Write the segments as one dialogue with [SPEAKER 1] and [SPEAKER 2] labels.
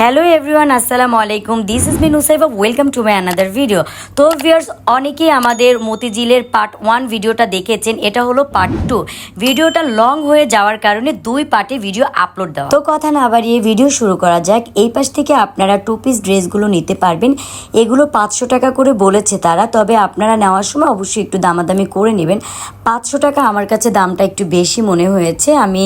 [SPEAKER 1] Hello everyone আসসালামু আলাইকুম this is Min Husaiba welcome to my another video তো viewers অনেকেই আমাদের মতিঝিলের পার্ট ওয়ান ভিডিওটা দেখেছেন। এটা হলো পার্ট টু ভিডিওটা লং হয়ে যাওয়ার কারণে দুই পার্টে ভিডিও আপলোড দেওয়া। তো কথা না বাড়িয়ে ভিডিও শুরু করা যাক। এই পাশ থেকে আপনারা টু পিস ড্রেসগুলো নিতে পারবেন। এগুলো পাঁচশো টাকা করে বলেছে তারা। তবে আপনারা নেওয়ার সময় অবশ্যই একটু দামাদামি করে নেবেন। পাঁচশো টাকা আমার কাছে দামটা একটু বেশি মনে হয়েছে। আমি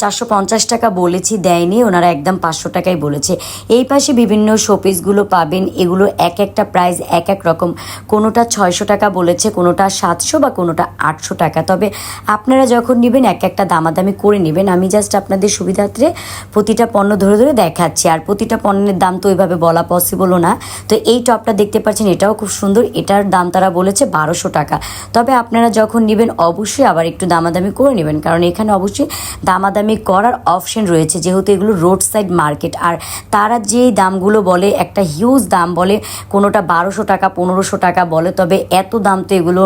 [SPEAKER 1] চারশো পঞ্চাশ টাকা বলেছি, দেয়নি। ওনারা একদম পাঁচশো টাকাই বলেছে। এই পাশে বিভিন্ন শোপিসগুলো পাবেন। এগুলো এক একটা প্রাইস এক এক রকম। কোনোটা ছয়শো টাকা বলেছে, কোনোটা সাতশো বা কোনোটা আটশো টাকা। তবে আপনারা যখন নেবেন, এক একটা দামাদামি করে নেবেন। আমি জাস্ট আপনাদের সুবিধার্থে প্রতিটা পণ্য ধরে ধরে দেখাচ্ছি। আর প্রতিটা পণ্যের দাম তো ওইভাবে বলা পসিবলও না। তো এই টপটা দেখতে পাচ্ছেন, এটাও খুব সুন্দর। এটার দাম তারা বলেছে বারোশো টাকা। তবে আপনারা যখন নেবেন, অবশ্যই আবার একটু দামাদামি করে নেবেন। কারণ এখানে অবশ্যই দামাদামি করার অপশন রয়েছে। যেহেতু এগুলো রোড সাইড মার্কেট আর তারা যেই দামগুলো বলে, একটা হিউজ দাম বলে, কোনোটা বারোশো টাকা, পনেরোশো টাকা বলে, তবে এত দাম তো এগুলো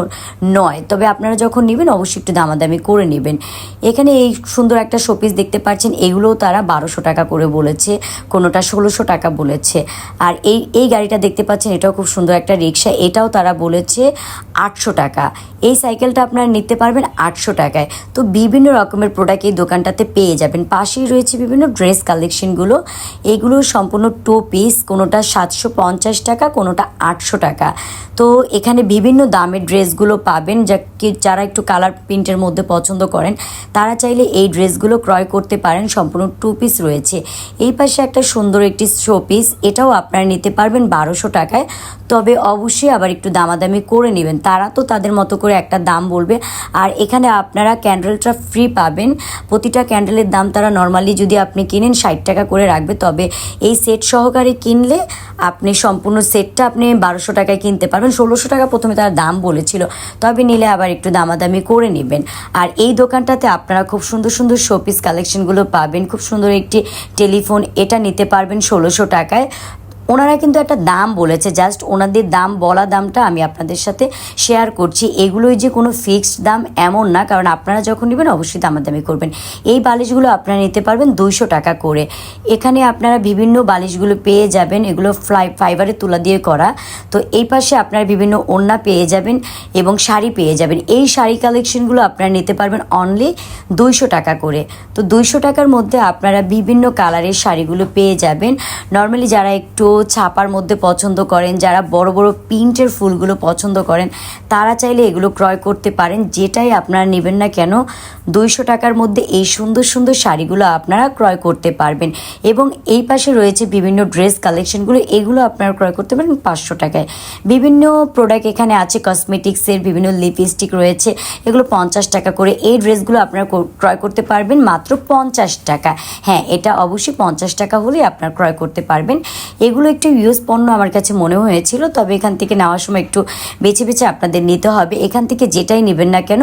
[SPEAKER 1] নয়। তবে আপনারা যখন নেবেন, অবশ্যই একটু দামাদামি করে নেবেন। এখানে এই সুন্দর একটা শোপিস দেখতে পাচ্ছেন, এগুলোও তারা বারোশো টাকা করে বলেছে, কোনোটা ষোলোশো টাকা বলেছে। আর এই এই গাড়িটা দেখতে পাচ্ছেন, এটাও খুব সুন্দর একটা রিক্সা, এটাও তারা বলেছে আটশো টাকা। এই সাইকেলটা আপনারা নিতে পারবেন আটশো টাকায়। তো বিভিন্ন রকমের প্রোডাক্ট এই দোকানটাতে পেয়ে যাবেন। পাশেই রয়েছে বিভিন্ন ড্রেস কালেকশনগুলো এগুলো সম্পূর্ণ টু পিস কোনোটা সাতশো পঞ্চাশ টাকা, কোনোটা আটশো টাকা। তো এখানে বিভিন্ন দামের ড্রেসগুলো পাবেন, যা যারা একটু কালার প্রিন্টের মধ্যে পছন্দ করেন, তারা চাইলে এই ড্রেসগুলো ক্রয় করতে পারেন, সম্পূর্ণ টু পিস রয়েছে। এই পাশে একটা সুন্দর একটি শো পিস এটাও আপনারা নিতে পারবেন বারোশো টাকায়। তবে অবশ্যই আবার একটু দামাদামি করে নেবেন। তারা তো তাদের মতো করে একটা দাম বলবে। আর এখানে আপনারা ক্যান্ডেলটা ফ্রি পাবেন। প্রতিটা ক্যান্ডেলের দাম তারা নর্মালি যদি আপনি কিনেন, ষাট টাকা করে রাখবে। তবে এই সেট সহকারে কিনলে আপনি সম্পূর্ণ সেটটা আপনি বারোশো টাকায় কিনতে পারবেন। ষোলোশো টাকা প্রথমে তার দাম বলেছিল। তবে নিলে আবার একটু দামাদামি করে নেবেন। আর এই দোকানটাতে আপনারা খুব সুন্দর সুন্দর শোপিস কালেকশনগুলো পাবেন। খুব সুন্দর একটি টেলিফোন এটা নিতে পারবেন ষোলোশো টাকায়। ওনারা কিন্তু একটা দাম বলেছে জাস্ট ওনাদের দাম বলা দামটা আমি আপনাদের সাথে শেয়ার করছি। এগুলোই যে কোনো ফিক্সড দাম এমন না, কারণ আপনারা যখন নেবেন অবশ্যই দামাদামি করবেন। এই বালিশগুলো আপনারা নিতে পারবেন দুইশো টাকা করে। এখানে আপনারা বিভিন্ন বালিশগুলো পেয়ে যাবেন, এগুলো ফ্লাই ফাইবারের তুলা দিয়ে করা। তো এই পাশে আপনারা বিভিন্ন ওড়না পেয়ে যাবেন এবং শাড়ি পেয়ে যাবেন। এই শাড়ি কালেকশনগুলো আপনারা নিতে পারবেন অনলি দুইশো টাকা করে। তো দুইশো টাকার মধ্যে আপনারা বিভিন্ন কালারের শাড়িগুলো পেয়ে যাবেন। নর্মালি যারা একটু ছাপার মধ্যে পছন্দ করেন, যারা বড় বড় প্রিন্টের ফুলগুলো পছন্দ করেন, তারা চাইলে এগুলো ক্রয় করতে পারেন। যেটাই আপনারা নেবেন না কেন, দুইশো টাকার মধ্যে এই সুন্দর সুন্দর শাড়িগুলো আপনারা ক্রয় করতে পারবেন। এবং এই পাশে রয়েছে বিভিন্ন ড্রেস কালেকশনগুলো, এগুলো আপনারা ক্রয় করতে পারেন পাঁচশো টাকায়। বিভিন্ন প্রোডাক্ট এখানে আছে কসমেটিক্সের বিভিন্ন লিপস্টিক রয়েছে, এগুলো পঞ্চাশ টাকা করে। এই ড্রেসগুলো আপনারা ক্রয় করতে পারবেন মাত্র পঞ্চাশ টাকা। হ্যাঁ এটা অবশ্যই পঞ্চাশ টাকা হলেই আপনারা ক্রয় করতে পারবেন। এগুলো একটু ইউজ পণ্য আমার কাছে মনে হয়েছিল, তবে এখান থেকে নেওয়ার সময় একটু বেছে বেছে আপনাদের নিতে হবে। এখান থেকে যেটাই নেবেন না কেন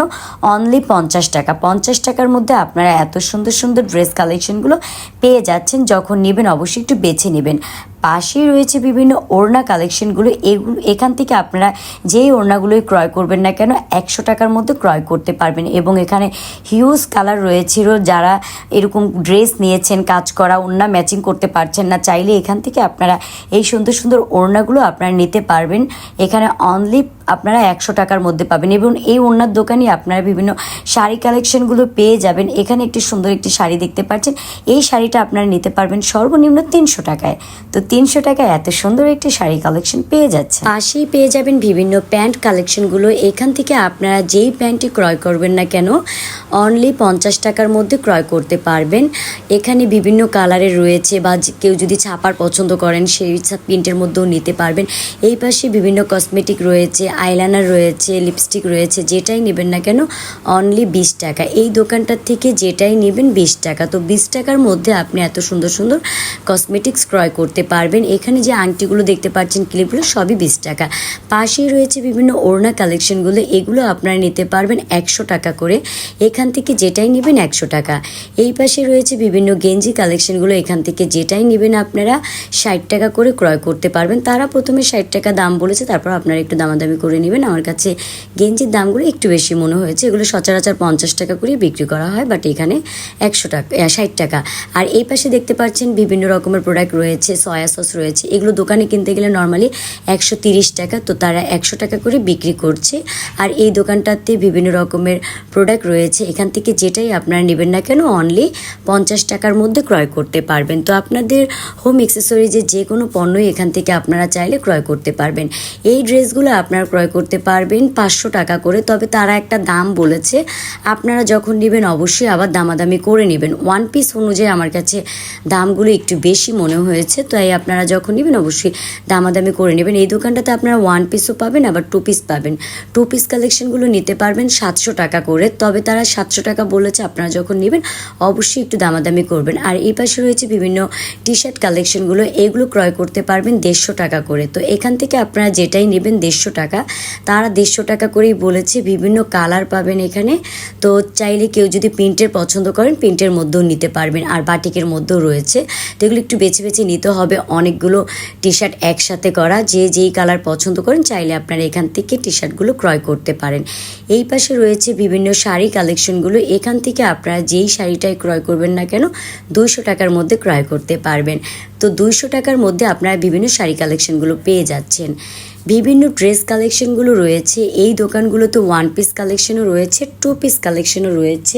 [SPEAKER 1] অনলি পঞ্চাশ টাকা। পঞ্চাশ টাকার মধ্যে আপনারা এত সুন্দর সুন্দর ড্রেস কালেকশনগুলো পেয়ে যাচ্ছেন, যখন নেবেন অবশ্যই একটু বেছে নেবেন। পাশেই রয়েছে বিভিন্ন ওড়না কালেকশনগুলো এগুলো এখান থেকে আপনারা যেই ওড়নাগুলোই ক্রয় করবেন না কেন, একশো টাকার মধ্যে ক্রয় করতে পারবেন। এবং এখানে হিউজ কালার রয়েছিল, যারা এরকম ড্রেস নিয়েছেন, কাজ করা, ওড়না ম্যাচিং করতে পারছেন না, চাইলে এখান থেকে আপনারা এই সুন্দর সুন্দর ওড়নাগুলো আপনারা নিতে পারবেন। এখানে অনলি আপনারা একশো টাকার মধ্যে পাবেন এবং এই ওড়নার দোকানে আপনারা বিভিন্ন শাড়ি কালেকশনগুলো পেয়ে যাবেন। এখানে একটি সুন্দর একটি শাড়ি দেখতে পাচ্ছেন। এই শাড়িটা আপনারা নিতে পারবেন সর্বনিম্ন তিনশো টাকায়। তো তিনশো টাকায় এত সুন্দর একটি শাড়ি কালেকশন পেয়ে যাচ্ছে পাশেই পেয়ে যাবেন বিভিন্ন প্যান্ট কালেকশনগুলো এখান থেকে আপনারা যেই প্যান্টটি ক্রয় করবেন না কেন অনলি পঞ্চাশ টাকার মধ্যে ক্রয় করতে পারবেন। এখানে বিভিন্ন কালারের রয়েছে বা কেউ যদি ছাপার পছন্দ করেন, সেই প্রিন্টের মধ্যেও নিতে পারবেন। এই পাশে বিভিন্ন কসমেটিক রয়েছে আইলাইনার রয়েছে, লিপস্টিক রয়েছে, যেটাই নেবেন না কেন অনলি বিশ টাকা। এই দোকানটার থেকে যেটাই নেবেন বিশ টাকা। তো বিশ টাকার মধ্যে আপনি এত সুন্দর সুন্দর কসমেটিক্স ক্রয় করতে পারবেন। এখানে যে আংটিগুলো দেখতে পাচ্ছেন, ক্লিপগুলো সবই বিশ টাকা। পাশেই রয়েছে বিভিন্ন ওড়না কালেকশনগুলো এগুলো আপনারা নিতে পারবেন একশো টাকা করে। এখান থেকে যেটাই নেবেন একশো টাকা। এই পাশে রয়েছে বিভিন্ন গেঞ্জি কালেকশনগুলো এখান থেকে যেটাই নেবেন আপনারা ষাট টাকা করে ক্রয় করতে পারবেন। তারা প্রথমে ষাট টাকা দাম বলেছে, তারপর আপনারা একটু দামাদামি করে নেবেন। আমার কাছে গেঞ্জির দামগুলো একটু বেশি মনে হয়েছে। এগুলো সচরাচর পঞ্চাশ টাকা করে বিক্রি করা হয় বাট এখানে একশো টাকা ষাট টাকা। আর এই পাশে দেখতে পাচ্ছেন বিভিন্ন রকমের প্রোডাক্ট রয়েছে সয়া সস রয়েছে। এগুলো দোকানে কিনতে গেলে নর্মালি একশো তিরিশ টাকা, তো তারা একশো টাকা করে বিক্রি করছে। আর এই দোকানটাতে বিভিন্ন রকমের প্রোডাক্ট রয়েছে। এখান থেকে যেটাই আপনারা নেবেন না কেন অনলি পঞ্চাশ টাকার মধ্যে ক্রয় করতে পারবেন। তো আপনাদের হোম অ্যাক্সেসরিজের যে কোনো পণ্যই এখান থেকে আপনারা চাইলে ক্রয় করতে পারবেন। এই ড্রেসগুলো আপনারা ক্রয় করতে পারবেন পাঁচশো টাকা করে। তবে তারা একটা দাম বলেছে, আপনারা যখন নেবেন অবশ্যই আবার দামাদামি করে নেবেন। ওয়ান পিস অনুযায়ী আমার কাছে দামগুলো একটু বেশি মনে হয়েছে, তাই আপনারা যখন নেবেন অবশ্যই দামাদামি করে নেবেন। এই দোকানটাতে আপনারা ওয়ান পিসও পাবেন, আবার টু পিস পাবেন। টু পিস কালেকশনগুলো নিতে পারবেন সাতশো টাকা করে, তবে তারা সাতশো টাকা বলেছে, আপনারা যখন নেবেন অবশ্যই একটু দামাদামি করবেন। আর এই পাশে রয়েছে বিভিন্ন টি শার্ট কালেকশনগুলো এগুলো ক্রয় করতে পারবেন দেড়শো টাকা করে। তো এখান থেকে আপনারা যেটাই নেবেন দেড়শো টাকা তারা দেড়শো টাকা করেই বলেছে, বিভিন্ন কালার পাবেন এখানে। তো চাইলে কেউ যদি প্রিন্টের পছন্দ করেন, প্রিন্টের মধ্যেও নিতে পারবেন, আর বাটিকের মধ্যেও রয়েছে। তো এগুলো একটু বেছে বেছে নিতে হবে, অনেকগুলো টি শার্ট একসাথে করা। যে যেই কালার পছন্দ করেন, চাইলে আপনারা এখান থেকে টি শার্টগুলো ক্রয় করতে পারেন। এই পাশে রয়েছে বিভিন্ন শাড়ি কালেকশনগুলো এখান থেকে আপনারা যেই শাড়িটাই ক্রয় করবেন না কেন, দুইশো টাকার মধ্যে ক্রয় করতে পারবেন। তো দুইশো টাকার মধ্যে আপনারা বিভিন্ন শাড়ি কালেকশনগুলো পেয়ে যাচ্ছেন। বিভিন্ন ড্রেস কালেকশনগুলো রয়েছে। এই দোকানগুলোতে ওয়ান পিস কালেকশনও রয়েছে টু পিস কালেকশনও রয়েছে।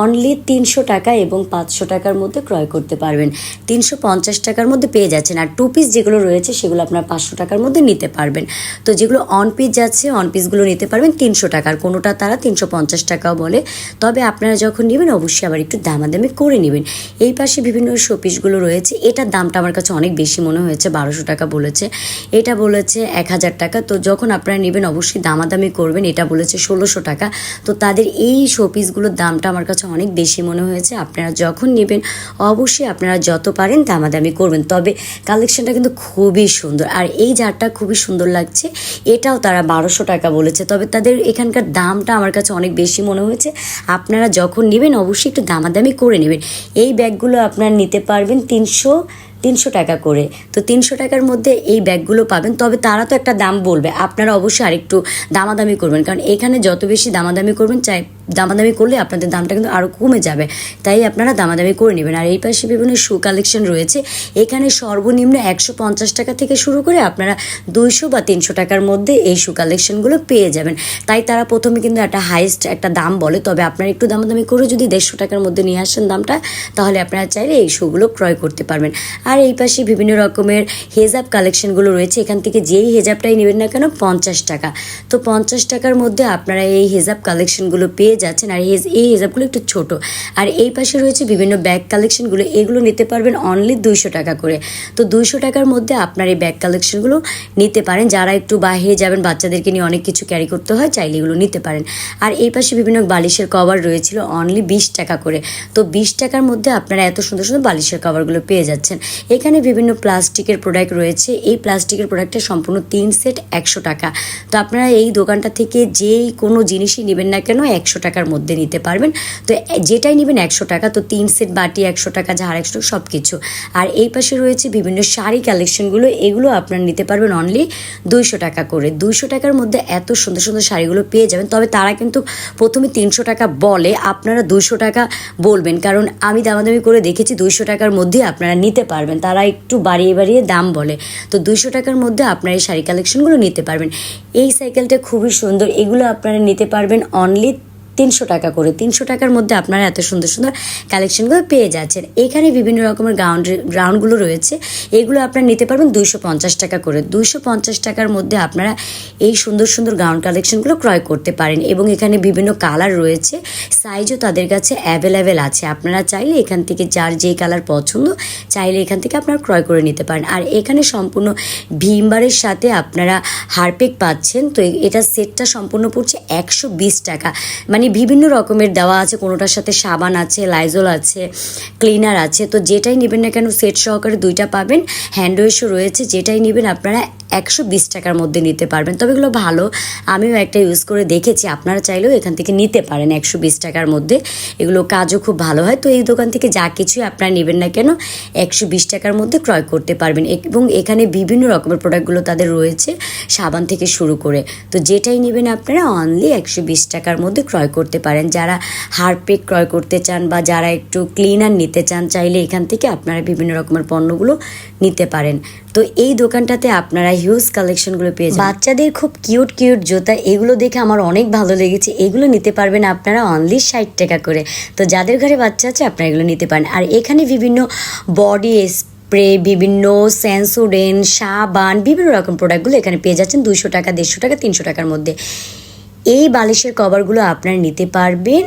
[SPEAKER 1] অনলি তিনশো টাকা এবং পাঁচশো টাকার মধ্যে ক্রয় করতে পারবেন। তিনশো পঞ্চাশ টাকার মধ্যে পেয়ে যাচ্ছেন। আর টু পিস যেগুলো রয়েছে, সেগুলো আপনার পাঁচশো টাকার মধ্যে নিতে পারবেন। তো যেগুলো অন পিস যাচ্ছে অন পিসগুলো নিতে পারবেন তিনশো টাকার কোনোটা তারা তিনশো পঞ্চাশ টাকাও বলে। তবে আপনারা যখন নেবেন, অবশ্যই আবার একটু দামাদামি করে নেবেন। এই পাশে বিভিন্ন শোপিসগুলো রয়েছে। এটার দামটা আমার কাছে অনেক বেশি মনে হয়েছে, বারোশো টাকা বলেছে। এটা বলেছে এক হাজার টাকা। তো যখন আপনারা নেবেন, অবশ্যই দামাদামি করবেন। এটা বলেছে ষোলোশো টাকা। তো তাদের এই শোপিসগুলোর দামটা আমার কাছে অনেক বেশি মনে হয়েছে। আপনারা যখন নেবেন, অবশ্যই আপনারা যত পারেন দামাদামি করবেন। তবে কালেকশনটা কিন্তু খুবই সুন্দর। আর এই জারটা খুবই সুন্দর লাগছে। এটাও তারা বারোশো টাকা বলেছে। তবে তাদের এখানকার দামটা আমার কাছে অনেক বেশি মনে হয়েছে। আপনারা যখন নেবেন, অবশ্যই একটু দামাদামি করে নেবেন। এই ব্যাগগুলো আপনারা নিতে পারবেন তিনশো তিনশো টাকা করে। তো তিনশো টাকার মধ্যে এই ব্যাগগুলো পাবেন। তবে তারা তো একটা দাম বলবে। আপনারা অবশ্যই আরেকটু দামাদামি করবেন। কারণ এখানে যত বেশি দামাদামি করবেন, চাই দামাদামি করলে আপনাদের দামটা কিন্তু আরও কমে যাবে। তাই আপনারা দামাদামি করে নেবেন। আর এই পাশে বিভিন্ন শু কালেকশন রয়েছে। এখানে সর্বনিম্ন একশো পঞ্চাশ টাকা থেকে শুরু করে আপনারা দুইশো বা তিনশো টাকার মধ্যে এই শু কালেকশনগুলো পেয়ে যাবেন। তাই তারা প্রথমে কিন্তু একটা হাইস্ট একটা দাম বলে। তবে আপনারা একটু দামাদামি করে যদি দেড়শো টাকার মধ্যে নিয়ে আসেন দামটা, তাহলে আপনারা চাইলে এই শুগুলো ক্রয় করতে পারবেন। আর এই পাশে বিভিন্ন রকমের হেজাব কালেকশনগুলো রয়েছে। এখান থেকে যেই হেজাবটাই নেবেন না কেন, পঞ্চাশ টাকা। তো পঞ্চাশ টাকার মধ্যে আপনারা এই হেজাব কালেকশনগুলো পেয়ে যাচ্ছেন আর এই হেজাবগুলো একটু ছোট। আর এই পাশে রয়েছে বিভিন্ন ব্যাগ কালেকশনগুলো এগুলো নিতে পারবেন অনলি দুইশো টাকা করে। তো দুইশো টাকার মধ্যে আপনার এই ব্যাগ কালেকশনগুলো নিতে পারেন। যারা একটু বাইরে যাবেন, বাচ্চাদেরকে নিয়ে অনেক কিছু ক্যারি করতে হয়, চাইলে এগুলো নিতে পারেন। আর এই পাশে বিভিন্ন বালিশের কভার রয়েছিল অনলি বিশ টাকা করে। তো বিশ টাকার মধ্যে আপনারা এত সুন্দর সুন্দর বালিশের কভারগুলো পেয়ে যাচ্ছেন। এখানে বিভিন্ন প্লাস্টিকের প্রোডাক্ট রয়েছে। এই প্লাস্টিকের প্রোডাক্টটা সম্পূর্ণ তিন সেট একশো টাকা। তো আপনারা এই দোকানটা থেকে যেই কোনো জিনিসই নেবেন না কেন, একশো টাকার মধ্যে নিতে পারবেন। তো যেটাই নেবেন একশো টাকা, তো তিন সেট বাটি, একশো টাকা ঝাড় একশো সব কিছু আর এই পাশে রয়েছে বিভিন্ন শাড়ি কালেকশনগুলো, এগুলো আপনারা নিতে পারবেন অনলি দুইশো টাকা করে। দুইশো টাকার মধ্যে এত সুন্দর সুন্দর শাড়িগুলো পেয়ে যাবেন। তবে তারা কিন্তু প্রথমে তিনশো টাকা বলে, আপনারা দুইশো টাকা বলবেন। কারণ আমি দামাদামি করে দেখেছি দুইশো টাকার মধ্যে আপনারা নিতে পারবেন। তারা একটু বাড়িয়ে বাড়িয়ে দাম বলে। তো দুইশো টাকার মধ্যে আপনারা এই শাড়ি কালেকশনগুলো নিতে পারবেন। এই সাইকেলটা খুবই সুন্দর। এগুলো আপনারা নিতে পারবেন অনলি তিনশো টাকা করে, তিনশো টাকার মধ্যে আপনারা এত সুন্দর সুন্দর কালেকশনগুলো পেয়ে যাচ্ছেন। এখানে বিভিন্ন রকমের গ্রাউন্ড গ্রাউন্ডগুলো রয়েছে। এগুলো আপনারা নিতে পারবেন দুইশো পঞ্চাশ টাকা করে। দুইশো পঞ্চাশ টাকার মধ্যে আপনারা এই সুন্দর সুন্দর গ্রাউন্ড কালেকশনগুলো ক্রয় করতে পারেন এবং এখানে বিভিন্ন কালার রয়েছে। সাইজও তাদের কাছে অ্যাভেলেবেল আছে। আপনারা চাইলে এখান থেকে যার যেই কালার পছন্দ, চাইলে এখান থেকে আপনারা ক্রয় করে নিতে পারেন। আর এখানে সম্পূর্ণ ভীমবারের সাথে আপনারা হারপেক পাচ্ছেন। তো এটা সেটটা সম্পূর্ণ পড়ছে একশো বিশ টাকা। মানে বিভিন্ন রকমের দেওয়া আছে। কোনোটার সাথে সাবান আছে লাইজল আছে ক্লিনার আছে। তো যেটাই নেবেন না কেন সেট সহকারে দুইটা পাবেন। হ্যান্ড ওয়াশও রয়েছে। যেটাই নেবেন আপনারা একশো বিশ টাকার মধ্যে নিতে পারবেন। তবে এগুলো ভালো। আমিও একটা ইউজ করে দেখেছি। আপনারা চাইলেও এখান থেকে নিতে পারেন একশো বিশ টাকার মধ্যে। এগুলো কাজও খুব ভালো হয়। তো এই দোকান থেকে যা কিছুই আপনারা নেবেন না কেন, একশো বিশ টাকার মধ্যে ক্রয় করতে পারবেন। এবং এখানে বিভিন্ন রকমের প্রোডাক্টগুলো তাদের রয়েছে সাবান থেকে শুরু করে। তো যেটাই নেবেন আপনারা অনলি একশো বিশ টাকার মধ্যে ক্রয় করতে পারেন। যারা হারপেক ক্রয় করতে চান বা যারা একটু ক্লিনার নিতে চান, চাইলে এখান থেকে আপনারা বিভিন্ন রকমের পণ্যগুলো নিতে পারেন। তো এই দোকানটাতে আপনারা হিউজ কালেকশনগুলো পেয়ে বাচ্চাদের খুব কিউট কিউট জুতা, এগুলো দেখে আমার অনেক ভালো লেগেছে। এগুলো নিতে পারবেন আপনারা অনলি ষাট টাকা করে। তো যাদের ঘরে বাচ্চা আছে, আপনারা এগুলো নিতে পারেন। আর এখানে বিভিন্ন বডি স্প্রে বিভিন্ন স্যান্সোডেন সাবান, বিভিন্ন রকম প্রোডাক্টগুলো এখানে পেয়ে যাচ্ছেন। দুশো টাকা, দেড়শো টাকা, তিনশো টাকার মধ্যে। এই বালিশের কভারগুলো আপনারা নিতে পারবেন।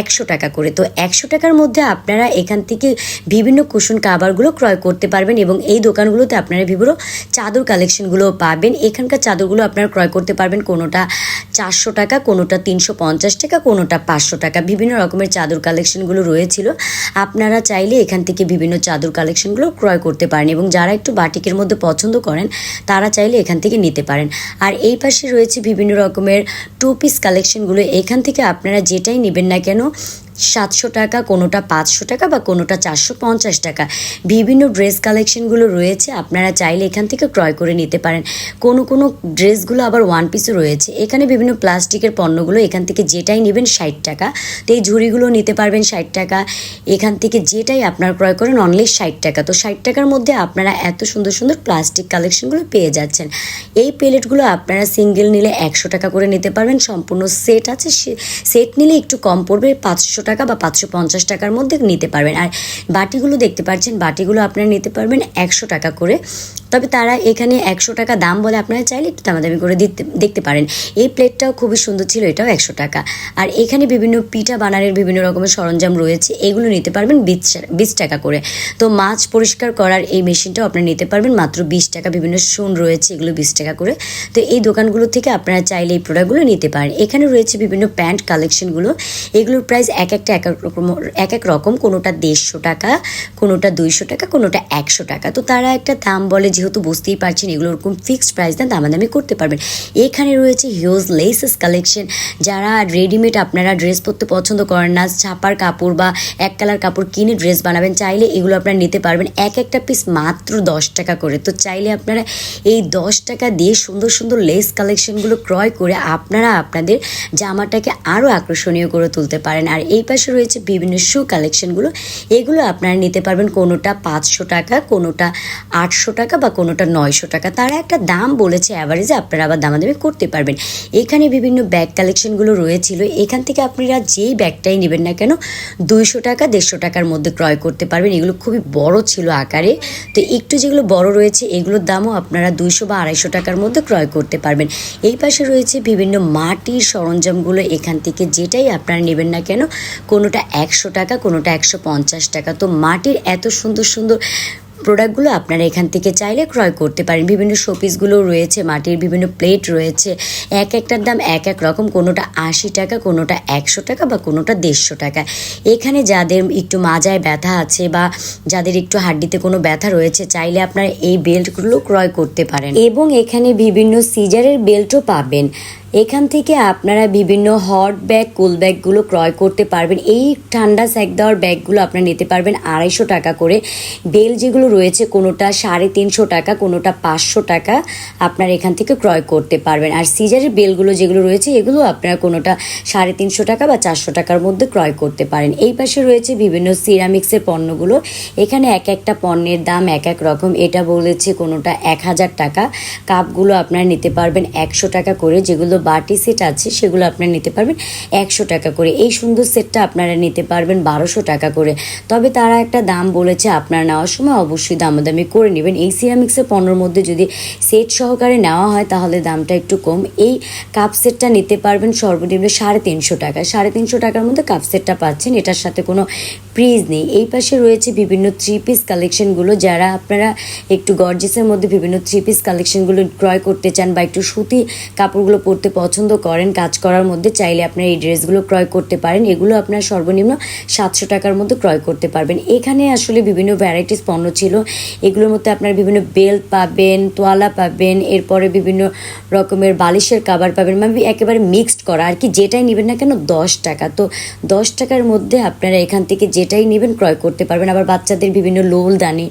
[SPEAKER 1] একশো টাকা করে। তো একশো টাকার মধ্যে আপনারা এখান থেকে বিভিন্ন কুশন কাভারগুলো ক্রয় করতে পারবেন এবং এই দোকানগুলোতে আপনারা বিভিন্ন চাদর কালেকশনগুলো পাবেন। এখানকার চাদরগুলো আপনারা ক্রয় করতে পারবেন কোনোটা চারশো টাকা, কোনোটা তিনশো পঞ্চাশ টাকা, কোনোটা পাঁচশো টাকা। বিভিন্ন রকমের চাদর কালেকশনগুলো রয়েছিল। আপনারা চাইলে এখান থেকে বিভিন্ন চাদর কালেকশনগুলো ক্রয় করতে পারেন এবং যারা একটু বাটিকের মধ্যে পছন্দ করেন, তারা চাইলে এখান থেকে নিতে পারেন। আর এই পাশে রয়েছে বিভিন্ন রকমের টু পিস কালেকশনগুলো। এখান থেকে আপনারা যেটাই নেবেন না কেন ano সাতশো টাকা, কোনোটা পাঁচশো টাকা বা কোনোটা চারশো পঞ্চাশ টাকা। বিভিন্ন ড্রেস কালেকশনগুলো রয়েছে, আপনারা চাইলে এখান থেকে ক্রয় করে নিতে পারেন। কোনো কোনো ড্রেসগুলো আবার ওয়ান পিসও রয়েছে। এখানে বিভিন্ন প্লাস্টিকের পণ্যগুলো, এখান থেকে যেটাই নেবেন ষাট টাকা। তো এই ঝুড়িগুলো নিতে পারবেন ষাট টাকা। এখান থেকে যেটাই আপনার ক্রয় করেন অনলি ষাট টাকা। তো ষাট টাকার মধ্যে আপনারা এত সুন্দর সুন্দর প্লাস্টিক কালেকশনগুলো পেয়ে যাচ্ছেন। এই প্লেটগুলো আপনারা সিঙ্গেল নিলে একশো টাকা করে নিতে পারবেন। সম্পূর্ণ সেট আছে সেট নিলে একটু কম পড়বে পাঁচশো টাকা বা পাঁচশো পঞ্চাশ টাকার মধ্যে নিতে পারবেন। আর বাটিগুলো দেখতে পাচ্ছেন, বাটিগুলো আপনারা নিতে পারবেন একশো টাকা করে। তবে তারা এখানে একশো টাকা দাম বলে আপনারা চাইলে একটু দামাদামি করে দিতে, দেখতে পারেন। এই প্লেটটাও খুবই সুন্দর ছিল, এটাও একশো টাকা। আর এখানে বিভিন্ন পিঠা বানানোর বিভিন্ন রকমের সরঞ্জাম রয়েছে, এগুলো নিতে পারবেন বিশ বিশ টাকা করে। তো মাছ পরিষ্কার করার এই মেশিনটাও আপনারা নিতে পারবেন, মাত্র বিশ টাকা। বিভিন্ন সুন রয়েছে, এগুলো বিশ টাকা করে। তো এই দোকানগুলো থেকে আপনারা চাইলে এই প্রোডাক্টগুলো নিতে পারেন। এখানে রয়েছে বিভিন্ন প্যান্ট কালেকশনগুলো, এগুলোর প্রাইস এক একটা এক এক রকম, এক এক রকম, কোনোটা দেড়শো টাকা, কোনোটা দুইশো টাকা, কোনোটা একশো টাকা। তো তারা একটা দাম বলে, যেহেতু বুঝতেই পারছেন এগুলো ওরকম ফিক্সড প্রাইস দেন দামাদামি করতে পারবেন। এখানে রয়েছে হিউজ লেসেস কালেকশন যারা রেডিমেড আপনারা ড্রেস পরতে পছন্দ করেন না, ছাপার কাপড় বা এক কালার কাপড় কিনে ড্রেস বানাবেন, চাইলে এগুলো আপনারা নিতে পারবেন। এক একটা পিস মাত্র দশ টাকা করে। তো চাইলে আপনারা এই দশ টাকা দিয়ে সুন্দর সুন্দর লেস কালেকশনগুলো ক্রয় করে আপনারা আপনাদের জামাটাকে আরও আকর্ষণীয় করে তুলতে পারেন। আর এই পাশে রয়েছে বিভিন্ন শু কালেকশনগুলো এগুলো আপনারা নিতে পারবেন কোনোটা পাঁচশো টাকা, কোনোটা আটশো টাকা বা কোনোটা নয়শো টাকা। তারা একটা দাম বলেছে অ্যাভারেজে আপনারা আবার দামাদামি করতে পারবেন। এখানে বিভিন্ন ব্যাগ কালেকশনগুলো রয়েছিল। এখান থেকে আপনারা যেই ব্যাগটাই নেবেন না কেন, দুইশো টাকা, দেড়শো টাকার মধ্যে ক্রয় করতে পারবেন। এগুলো খুবই বড় ছিল আকারে। তো একটু যেগুলো বড় রয়েছে, এগুলোর দামও আপনারা দুইশো বা আড়াইশো টাকার মধ্যে ক্রয় করতে পারবেন। এই পাশে রয়েছে বিভিন্ন মাটির সরঞ্জামগুলো। এখান থেকে যেটাই আপনারা নেবেন না কেন কোনোটা একশো টাকা, কোনোটা একশো পঞ্চাশ টাকা। তো মাটির এত সুন্দর সুন্দর প্রোডাক্টগুলো আপনারা এখান থেকে চাইলে ক্রয় করতে পারেন। বিভিন্ন শোপিসগুলো রয়েছে, মাটির বিভিন্ন প্লেট রয়েছে। এক একটার দাম এক এক রকম, কোনোটা আশি টাকা, কোনোটা একশো টাকা বা কোনোটা দেড়শো টাকা। এখানে যাদের একটু মাজায় ব্যথা আছে বা যাদের একটু হাড্ডিতে কোনো ব্যথা রয়েছে, চাইলে আপনারা এই বেল্টগুলো ক্রয় করতে পারেন। এবং এখানে বিভিন্ন সিজারের বেল্টও পাবেন। এখান থেকে আপনারা বিভিন্ন হট ব্যাগ কুল ব্যাগগুলো ক্রয় করতে পারবেন। এই ঠান্ডা স্যাক দেওয়ার ব্যাগগুলো আপনারা নিতে পারবেন আড়াইশো টাকা করে। বেল যেগুলো রয়েছে, কোনোটা সাড়ে তিনশো টাকা, কোনোটা পাঁচশো টাকা আপনারা এখান থেকে ক্রয় করতে পারবেন। আর সিজারের বেলগুলো যেগুলো রয়েছে, এগুলো আপনারা কোনোটা সাড়ে তিনশো টাকা বা চারশো টাকার মধ্যে ক্রয় করতে পারেন। এই পাশে রয়েছে বিভিন্ন সিরামিক্সের পণ্যগুলো। এখানে এক একটা পণ্যের দাম এক এক রকম। এটা বলেছে কোনোটা এক হাজার টাকা। কাপগুলো আপনারা নিতে পারবেন একশো টাকা করে, যেগুলো বাটি সেট আছে, সেগুলো আপনারা নিতে পারবেন একশো টাকা করে। এই সুন্দর সেটটা আপনারা নিতে পারবেন বারোশো টাকা করে। তবে তারা একটা দাম বলেছে, আপনারা নেওয়ার সময় অবশ্যই দামাদামি করে নেবেন। এই সিরামিক্সের পণ্যের মধ্যে যদি সেট সহকারে নেওয়া হয়, তাহলে দামটা একটু কম। এই কাপ সেটটা নিতে পারবেন সর্বনিম্ন সাড়ে তিনশো টাকা। সাড়ে তিনশো টাকার মধ্যে কাপ সেটটা পাচ্ছেন, এটার সাথে কোনো প্রিজ নেই। এই পাশে রয়েছে বিভিন্ন থ্রি পিস কালেকশনগুলো যারা আপনারা একটু গর্জেসের মধ্যে বিভিন্ন থ্রি পিস কালেকশনগুলো ক্রয় করতে চান বা একটু সুতি কাপড়গুলো পরতে পছন্দ করেন, কাজ করার মধ্যে চাইলে আপনার এই ড্রেসগুলো ক্রয় করতে পারেন। এগুলো আপনার সর্বনিম্ন সাতশো টাকার মধ্যে ক্রয় করতে পারবেন। এখানে আসলে বিভিন্ন ভ্যারাইটিস পণ্য ছিল। এগুলোর মধ্যে আপনার বিভিন্ন বেল্ট পাবেন, তোয়ালা পাবেন, এরপরে বিভিন্ন রকমের বালিশের কাবার পাবেন। মানে একেবারে মিক্সড করা। আর কি যেটাই নেবেন না কেন, দশ টাকা। তো দশ টাকার মধ্যে আপনারা এখান থেকে যেটাই নেবেন ক্রয় করতে পারবেন। আবার বাচ্চাদের বিভিন্ন লোল দানি।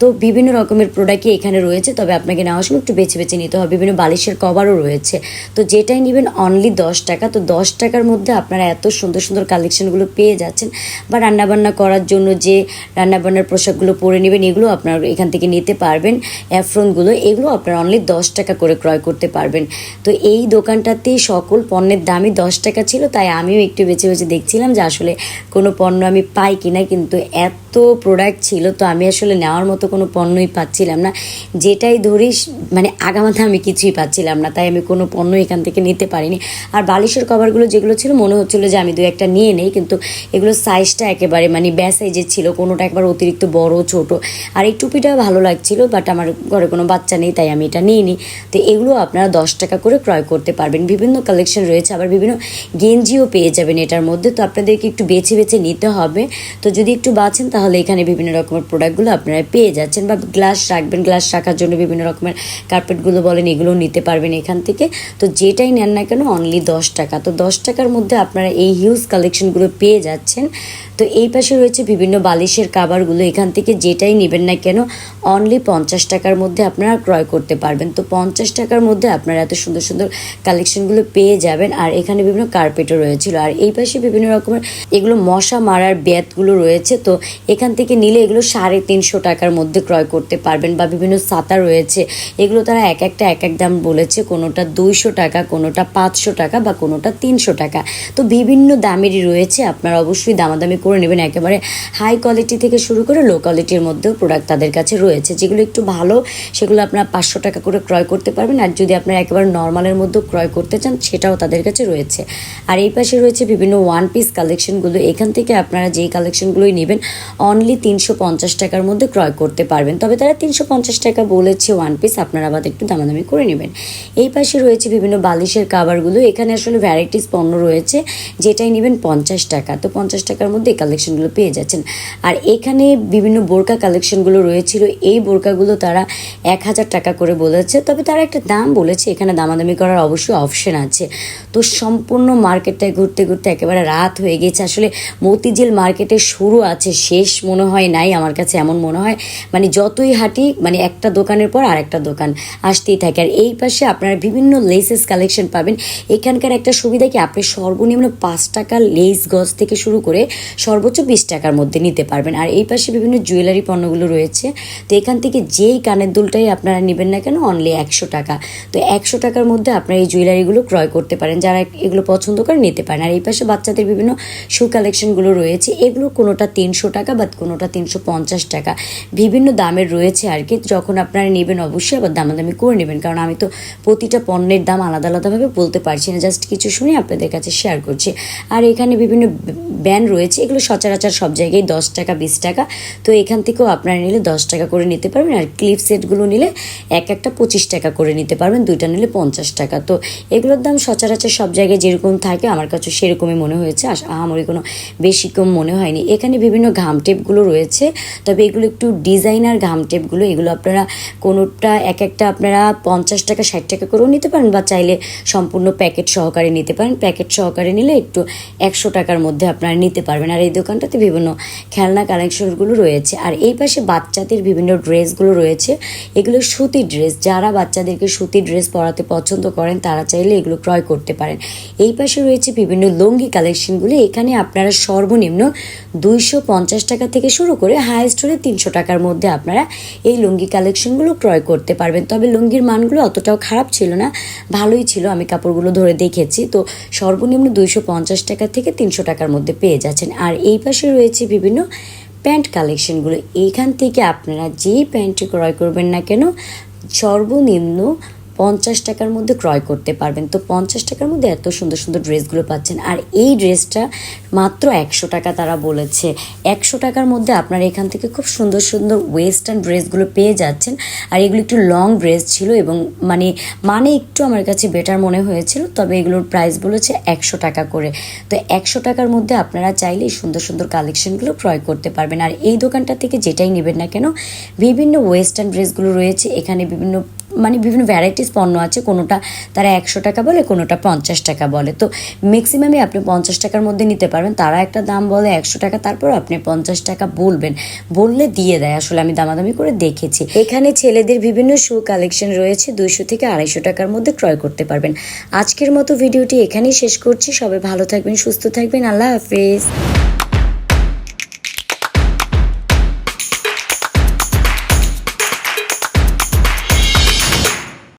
[SPEAKER 1] তো বিভিন্ন রকমের প্রোডাক্টই এখানে রয়েছে। তবে আপনাকে নেওয়ার সময় একটু বেছে বেছে নিতে হবে। বিভিন্ন বালিশের কভারও রয়েছে। তো যেটাই নেবেন অনলি দশ টাকা। তো দশ টাকার মধ্যে আপনারা এত সুন্দর সুন্দর কালেকশনগুলো পেয়ে যাচ্ছেন। বা রান্নাবান্না করার জন্য যে রান্নাবান্নার পোশাকগুলো পরে নেবেন, এগুলো আপনারা এখান থেকে নিতে পারবেন। অ্যাফ্রনগুলো এগুলো আপনারা অনলি দশ টাকা করে ক্রয় করতে পারবেন। তো এই দোকানটাতে সকল পণ্যের দামই দশ টাকা ছিল, তাই আমিও একটু বেছে বেছে দেখছিলাম যে আসলে কোনো পণ্য আমি পাই কিনা, কিন্তু এত প্রোডাক্ট ছিল, তো আমি আসলে নেওয়ার মতো কোনো পণ্যই পাচ্ছিলাম না। যেটাই ধরি মানে আগামাথা আমি কিছুই পাচ্ছিলাম না, তাই আমি কোনো পণ্য এখান থেকে নিতে পারিনি। আর বালিশের কভারগুলো যেগুলো ছিল, মনে হচ্ছিল যে আমি দু একটা নিয়ে নেই, কিন্তু এগুলো সাইজটা একেবারে মানে ব্যাস সাইজের ছিল, কোনোটা একবার অতিরিক্ত বড়, ছোট। আর এই টুপিটা ভালো লাগছিল বাট আমার ঘরে কোনো বাচ্চা নেই, তাই আমি এটা নিয়ে নিই তো এগুলো আপনারা দশ টাকা করে ক্রয় করতে পারবেন। বিভিন্ন কালেকশন রয়েছে, আবার বিভিন্ন গেঞ্জিও পেয়ে যাবেন এটার মধ্যে। তো আপনাদেরকে একটু বেছে বেছে নিতে হবে। তো যদি একটু বাছেন তাহলে এখানে বিভিন্ন রকমের প্রোডাক্টগুলো আপনারা পেয়ে যাচ্ছেন। বা গ্লাস রাখবেন গ্লাস রাখার জন্য বিভিন্ন রকমের কার্পেটগুলো বলেন, এগুলো নিতে পারবেন এখান থেকে। তো যেটাই নেন না কেন অনলি দশ টাকা। তো দশ টাকার মধ্যে আপনারা এই হিউজ কালেকশনগুলো পেয়ে যাচ্ছেন। তো এই পাশে রয়েছে বিভিন্ন বালিশের কাবারগুলো। এখান থেকে যেটাই নেবেন না কেন অনলি পঞ্চাশ টাকার মধ্যে আপনারা ক্রয় করতে পারবেন। তো পঞ্চাশ টাকার মধ্যে আপনারা এত সুন্দর সুন্দর কালেকশনগুলো পেয়ে যাবেন। আর এখানে বিভিন্ন কার্পেটও রয়েছিল। আর এই পাশে বিভিন্ন রকমের এগুলো মশা মারার ব্যাতগুলো রয়েছে। তো এখান থেকে নিলে এগুলো সাড়ে তিনশো টাকার মধ্যে ক্রয় করতে পারবেন বা বিভিন্ন ছাতা রয়েছে। এগুলো তারা এক একটা এক এক দাম বলেছে। কোনোটা দুইশো টাকা, কোনোটা পাঁচশো টাকা বা কোনোটা তিনশো টাকা। তো বিভিন্ন দামেরই রয়েছে। আপনারা অবশ্যই দামাদামি করে নেবেন। একেবারে হাই কোয়ালিটি থেকে শুরু করে লো কোয়ালিটির মধ্যেও প্রোডাক্ট তাদের কাছে রয়েছে। যেগুলো একটু ভালো, সেগুলো আপনারা পাঁচশো টাকা করে ক্রয় করতে পারবেন। আর যদি আপনারা একেবারে নর্মালের মধ্যেও ক্রয় করতে চান, সেটাও তাদের কাছে রয়েছে। আর এই পাশে রয়েছে বিভিন্ন ওয়ান পিস কালেকশনগুলো এখান থেকে আপনারা যেই কালেকশনগুলোই নেবেন অনলি তিনশো পঞ্চাশ টাকার মধ্যে ক্রয় করতে পারবেন। তবে তারা তিনশো পঞ্চাশ টাকা বলেছে ওয়ান পিস আপনারা আবার একটু দামাদামি করে নেবেন। এই পাশে রয়েছে বিভিন্ন বালিশের কাভারগুলো এখানে আসলে ভ্যারাইটিস পণ্য রয়েছে, যেটাই নেবেন পঞ্চাশ টাকা। তো পঞ্চাশ টাকার মধ্যে এই কালেকশনগুলো পেয়ে যাচ্ছেন। আর এখানে বিভিন্ন বোরকা কালেকশনগুলো রয়েছিল। এই বোরকাগুলো তারা এক হাজার টাকা করে বলেছে। তবে তারা একটা দাম বলেছে। এখানে দামাদামি করার অবশ্যই অপশন আছে। তো সম্পূর্ণ মার্কেটটায় ঘুরতে ঘুরতে একেবারে রাত হয়ে গেছে। আসলে মতিঝিল মার্কেটের শুরু আছে। শেষ মনে হয় নাই। আমার কাছে এমন মনে হয়। মানে যতই হাঁটি মানে একটা দোকানের পর আর একটা দোকান আসতেই থাকে। আর এই পাশে আপনারা বিভিন্ন লেসেস কালেকশন পাবেন। এখানকার একটা সুবিধা কি? আপনি সর্বনিম্ন পাঁচ টাকা লেস গজ থেকে শুরু করে সর্বোচ্চ বিশ টাকার মধ্যে নিতে পারবেন। আর এই পাশে বিভিন্ন জুয়েলারি পণ্যগুলো রয়েছে। তো এখান থেকে যেই কানের দুলটাই আপনারা নেবেন না কেন অনলি একশো টাকা। তো একশো টাকার মধ্যে আপনারা এই জুয়েলারিগুলো ক্রয় করতে পারেন। যারা এগুলো পছন্দ করে নিতে পারেন। আর এই পাশে বাচ্চাদের বিভিন্ন শু কালেকশনগুলো রয়েছে। এগুলো কোনোটা তিনশো টাকা বা কোনোটা তিনশো পঞ্চাশ টাকা। বিভিন্ন দামের রয়েছে আর কি। যখন আপনারা নেবেন অবশ্যই আবার দামাদামি করে নেবেন। কারণ আমি তো প্রতিটা পণ্যের দাম আলাদা আলাদাভাবে বলতে পারছি না। জাস্ট কিছু শুনে আপনাদের কাছে শেয়ার করছি। আর এখানে বিভিন্ন ব্যান্ড রয়েছে। এগুলো সচরাচর সব জায়গায় দশ টাকা, বিশ টাকা। তো এখান থেকেও আপনারা নিলে দশ টাকা করে নিতে পারবেন আর ক্লিপ সেটগুলো নিলে এক একটা পঁচিশ টাকা করে নিতে পারবেন, দুইটা নিলে পঞ্চাশ টাকা। তো এগুলোর দাম সচরাচর সব জায়গায় যেরকম থাকে, আমার কাছে সেরকমই মনে হয়েছে। আমারই কোনো বেশি কম মনে হয়নি। এখানে বিভিন্ন ঘাম টেপগুলো রয়েছে, তবে এগুলো একটু ডিজাইনার ঘাম টেপগুলো, এগুলো আপনারা কোনোটা এক একটা আপনারা পঞ্চাশ টাকা, ষাট টাকা করেও নিতে পারেন বা চাইলে সম্পূর্ণ প্যাকেট সহকারে নিতে পারেন। প্যাকেট সহকারে নিলে একটু একশো টাকার মধ্যে আপনারা নিতে পারবেন। আর এই দোকানটাতে বিভিন্ন খেলনা কালেকশনগুলো রয়েছে। আর এই পাশে বাচ্চাদের বিভিন্ন ড্রেসগুলো রয়েছে। এগুলো সুতির ড্রেস। যারা বাচ্চাদেরকে সুতির ড্রেস পরাতে পছন্দ করেন, তারা চাইলে এগুলো ক্রয় করতে পারেন। এই পাশে রয়েছে বিভিন্ন লুঙ্গি কালেকশনগুলো। এখানে আপনারা সর্বনিম্ন দুইশো পঞ্চাশ টাকা থেকে শুরু করে হাইয়েস্ট হলে তিনশো টাকার মধ্যে আপনারা এই লুঙ্গি কালেকশনগুলো ক্রয় করতে পারবেন। তবে লুঙ্গির মানগুলো অতটাও খারাপ ছিল না, ভালোই ছিল। আমি কাপড়গুলো ধরে দেখেছি। তো সর্বনিম্ন দুইশো পঞ্চাশ টাকা থেকে তিনশো টাকার মধ্যে পেয়ে যাচ্ছেন। আর এই পাশে রয়েছে বিভিন্ন প্যান্ট কালেকশনগুলো। এইখান থেকে আপনারা যে প্যান্টটি ক্রয় করবেন না কেন, সর্বনিম্ন পঞ্চাশ টাকার মধ্যে ক্রয় করতে পারবেন। তো পঞ্চাশ টাকার মধ্যে এত সুন্দর সুন্দর ড্রেসগুলো পাচ্ছেন। আর এই ড্রেসটা মাত্র একশো টাকা তারা বলেছে। একশো টাকার মধ্যে আপনারা এখান থেকে খুব সুন্দর সুন্দর ওয়েস্টার্ন ড্রেসগুলো পেয়ে যাচ্ছেন। আর এগুলো একটু লং ড্রেস ছিল এবং মানে মানে একটু আমার কাছে বেটার মনে হয়েছিল, তবে এগুলোর প্রাইস বলেছে একশো টাকা করে। তো একশো টাকার মধ্যে আপনারা চাইলে সুন্দর সুন্দর কালেকশনগুলো ক্রয় করতে পারবেন। আর এই দোকানটা থেকে যেটাই নেবেন না কেন, বিভিন্ন ওয়েস্টার্ন ড্রেসগুলো রয়েছে। এখানে বিভিন্ন মানে বিভিন্ন ভ্যারাইটিস পণ্য আছে, কোনোটা তারা একশো টাকা বলে, কোনোটা পঞ্চাশ টাকা বলে। তো ম্যাক্সিমামই আপনি পঞ্চাশ টাকার মধ্যে নিতে পারবেন। তারা একটা দাম বলে একশো টাকা তারপর আপনি পঞ্চাশ টাকা বলবেন। বললে দিয়ে দেয়, আসলে আমি দামাদামি করে দেখেছি। এখানে ছেলেদের বিভিন্ন শু কালেকশন রয়েছে, দুইশো থেকে আড়াইশো টাকার মধ্যে ক্রয় করতে পারবেন। আজকের মতো ভিডিওটি এখানেই শেষ করছি। সবাই ভালো থাকবেন, সুস্থ থাকবেন। আল্লাহ হাফিজ।